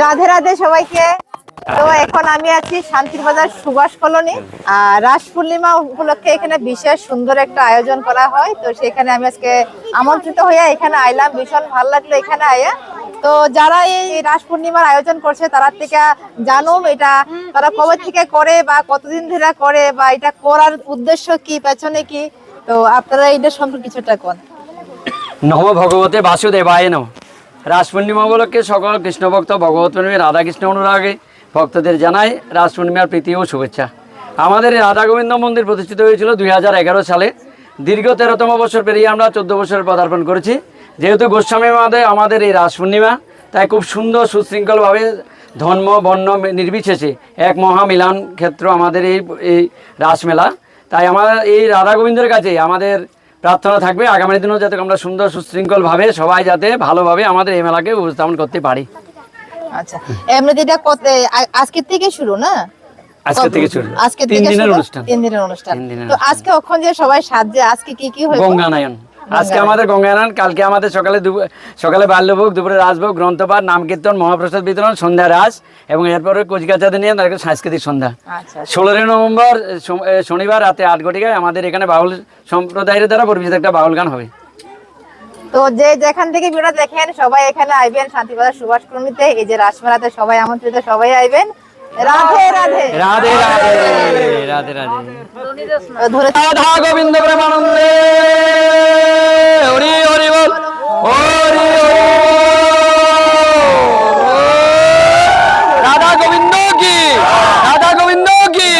রাধে রাধে সবাইকে। তো এখন আমি আছি শান্তির বাজার সুভাষ কলোনি। আর রাস পূর্ণিমা উপলক্ষে এখানে বিশেষ সুন্দর একটা আয়োজন করা হয়। তো সেখানে আমি আজকে আমন্ত্রিত হয়ে এখানে আইলাম। ভীষণ ভালো লাগল এখানে আয়া। তো যারা এই রাস পূর্ণিমার আয়োজন করছে, তারা থেকে জানুম এটা তারা কবে থেকে করে বা কতদিন ধরে করে বা এটা করার উদ্দেশ্য কি, পেছনে কি? তো আপনারা এটা সম্পর্কে কিছুটা কোন। নম ভগবতে বাসুদেবায় নম। রাস পূর্ণিমা উপলক্ষে সকল কৃষ্ণ ভক্ত ভগবত প্রেমী রাধাকৃষ্ণ অনুরাগে ভক্তদের জানাই রাস পূর্ণিমার প্রীতি ও শুভেচ্ছা। আমাদের রাধা গোবিন্দ মন্দির প্রতিষ্ঠিত হয়েছিল দুই হাজার এগারো সালে। দীর্ঘ তেরোতম বছর পেরিয়ে আমরা চোদ্দ বছর পদার্পণ করেছি। যেহেতু গোস্বামী মাদে আমাদের এই রাস পূর্ণিমা তাই খুব সুন্দর, সুশৃঙ্খলভাবে ধর্ম, বর্ণ নির্বিশেষে এক মহামিলন ক্ষেত্র আমাদের এই এই রাসমেলা। তাই আমার এই রাধা গোবিন্দের কাছে আমাদের প্রার্থনা থাকবে। আগামী দিনেও যাতে আমরা সুন্দর সুশৃঙ্খলভাবে সবাই যাতে ভালোভাবে আমাদের এই মেলাকে উপস্থাপন করতে পারি। আচ্ছা। এমনি যেটা কত আজকে আজকের থেকে শুরু না? আজকে থেকে শুরু। আজকে তিন দিনের অনুষ্ঠান। তিন দিনের অনুষ্ঠান। তো আজকে ওখানে যে সবাই সাজে আজকে কি কি হইব গঙ্গানায়ন। আজকে আমাদের গঙ্গানায়ন কালকে আমাদের সকালে সকালে বাল্যভোগ দুপুরে রাজভোগ গ্রন্থপাঠ নাম কীর্তন মহাপ্রসাদ বিতরণ সন্ধ্যা রাস এবং এরপরে কোচকাচাদের নিয়ে তাদের সাংস্কৃতিক সন্ধ্যা। আচ্ছা ষোলোই নভেম্বর শনিবার রাতে আট ঘটিকায় আমাদের এখানে বাউল সম্প্রদায়ের দ্বারা পরিবেশিত একটা বাউল গান হবে। তো যে যেখান থেকে ভিডিও দেখেন সবাই এখানে আইবেন শান্তিবাজার সুভাষ কর্মীতে এই যে রাসমেলাতে সবাই আমন্ত্রিত সবাই আইবেন। রাধে রাধে। রাধে রাধে রাধে রাধে। ধরে রাধা গোবিন্দ প্রেমানন্দে হরি হরি বল হরি হরি রাধা গোবিন্দ কি রাধা গোবিন্দ কি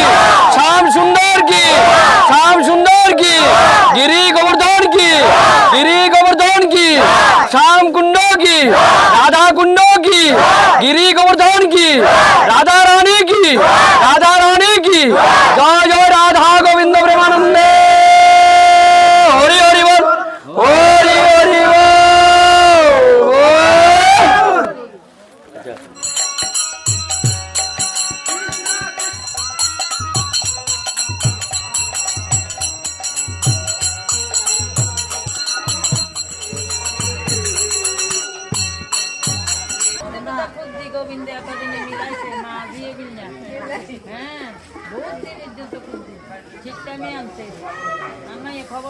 শ্যাম সুন্দর কি শ্যাম সুন্দর কি গিরি গোবর্ধন কি গিরি গোবর্ধন কি শ্যাম কুণ্ড কি রাধা কুণ্ড কি গিরি গোবর্ধন কি রাধা রানী কি রাধা রানী কি জয় জয়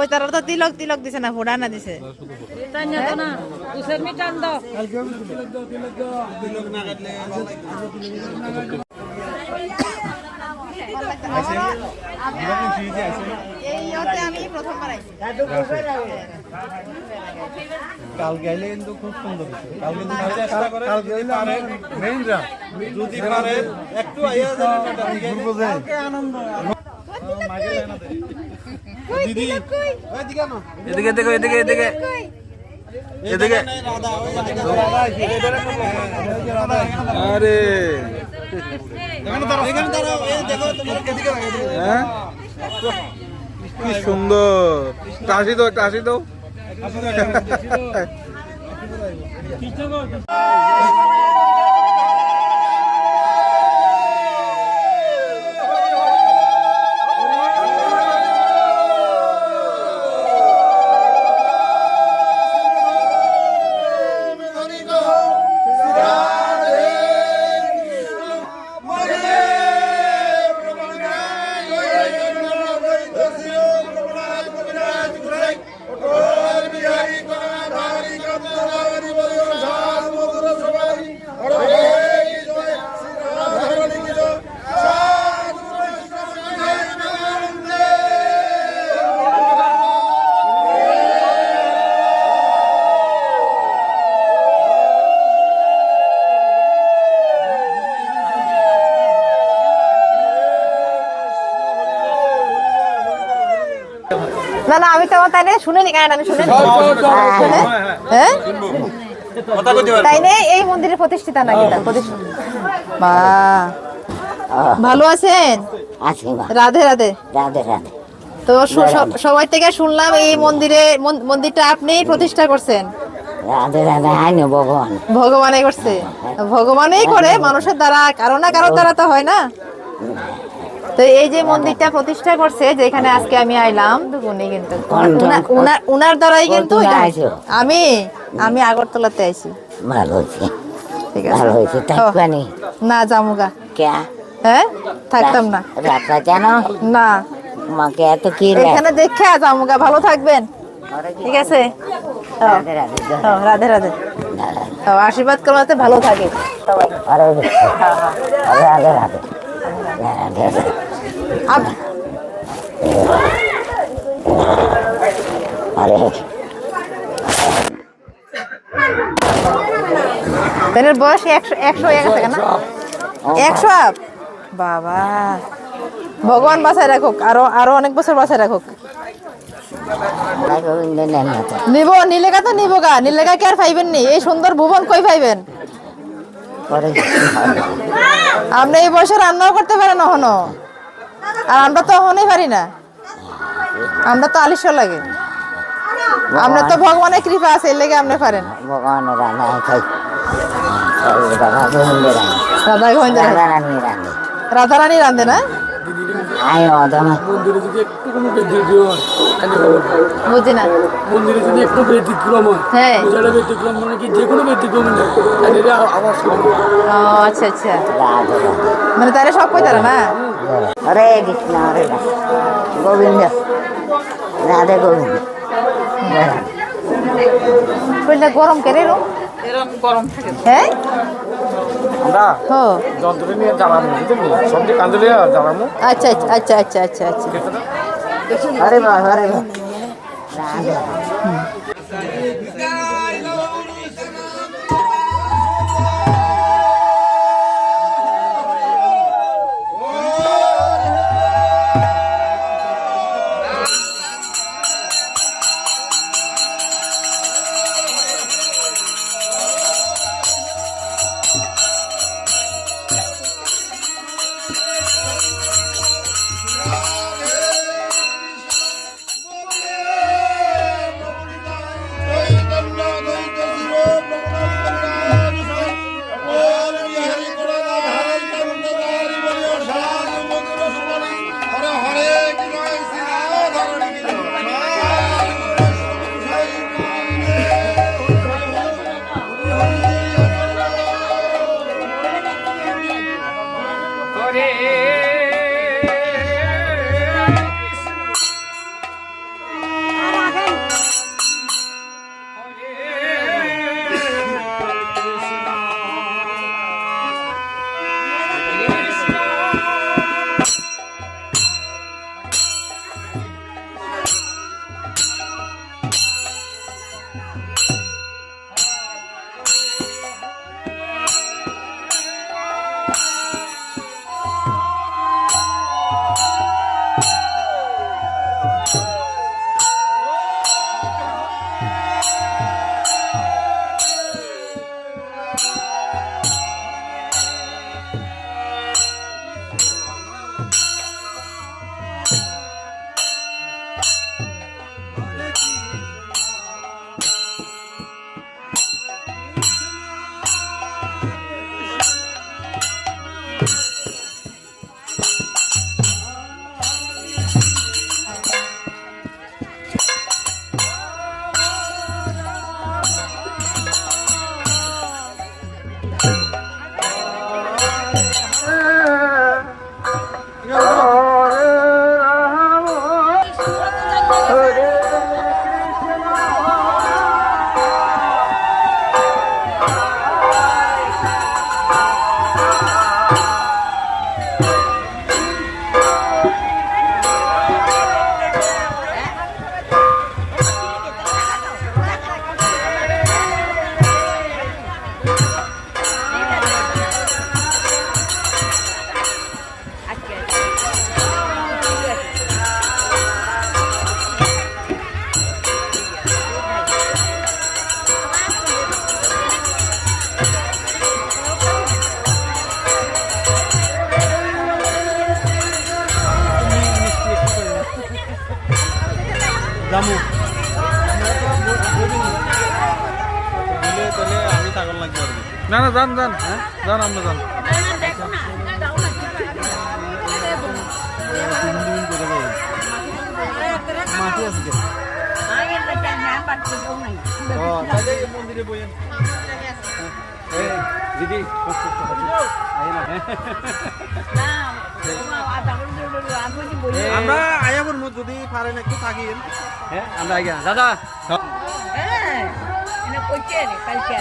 কই তারা তো তিলক তিলক দিছে না হুডা না দিছে কাল গেলে কিন্তু খুব সুন্দর যদি একটু যে দিদি। এদিকে দেখো এদিকে এদিকে। এদিকে। আরে। হ্যাঁ? কি সুন্দর। টাসি দাও টাসি দাও। না না আমি তো তাই না শুনিনি কেন আমি শুনিনি। হ্যাঁ হ্যাঁ কথা তাই নে এই মন্দিরের প্রতিষ্ঠিতা নাকি তার? প্রতিষ্ঠিতা বা। ভালো আছেন? আছি মা। রাধে রাধে। রাধে রাধে। তো সব- সবাই থেকে শুনলাম এই মন্দিরে মন- মন্দিরটা আপনি প্রতিষ্ঠা করছেন। রাধে রাধে আইনি ভগবান। ভগবানই করছে। ভগবানই করে মানুষের দ্বারা কারও না কারোর দ্বারা তো হয় না। তো এই যে মন্দিরটা প্রতিষ্ঠা করছে যেখানে আজকে আমি আইলাম উনি কিন্তু। উনা- উনার- দ্বারাই কিন্তু আমি আমি আগরতলাতে আইছি। ভালো হয়েছে। ঠিক আছে। ভালো হয়েছে। থাকবানি না? জামুগা কে? হ্যাঁ? থাকতাম না। রাতটা জানো না। তোমাকে এত কি রে? এখানে দেখে জামুগা ভালো থাকবেন। ঠিক আছে? রাধে রাধে রাধে রাধে। আশীর্বাদ করতে ভালো থাকে সবাই। রাধে রাধে। রাধে রাধে। বেনের বয়স একশো একশো এক আছে না একশো আপ। বাবা। ভগবান বাঁচায় রাখুক আরও আরও অনেক বছর বাঁচায় রাখুক। নিব নিলেগা তো নিব গা নিলেগা কি আর পাইবেন নি? এই সুন্দর ভুবন কই পাইবেন? আপনি এই বয়সে রান্নাও করতে পারেন এখনও। আর আমরা তো হনে পারি না। আমরা তো আলিস লাগে। আমরা তো ভগবানের কৃপা আছে এর লেগে আপনি পারেন। ভগবানের রান্না খাই রান্না রাধা। গোবিন্দ রাধা। রানী রাধে রাধা রানী রান্ধে না? আয় অদমা মন্দিরে যদি একটু কোনো ব্যতিক্রম হয় বুঝি না। মন্দিরে যদি একটু ব্যতিক্রম হয় হ্যাঁ। পূজাটা ব্যতিক্রম মানে কি যে কোনো ব্যতিক্রম এটা ও আচ্ছা আচ্ছা। মানে তারা সব কই তারা না হরে কৃষ্ণ হরে গোবিন্দ রাধে গোবিন্দ। গরম এরকম গরম থাকে। হ্যাঁ? আমরা যন্ত্র নিয়ে জ্বালানো বুঝলি সবজি কান্দলে জ্বালানো আচ্ছা আচ্ছা আচ্ছা আচ্ছা আচ্ছা আরে হরে বাবা হরে বাবা। আর না না যান যান। যান আমরা যান। মাটি আছে কে? ও, তাহলে এই মন্দিরে বইয়েন। দিদি আমরা আয়াবর মধ্যে যদি পারেন একটু থাকিন হ্যাঁ আমরা আগে দাদা। হ্যাঁ, কালকে।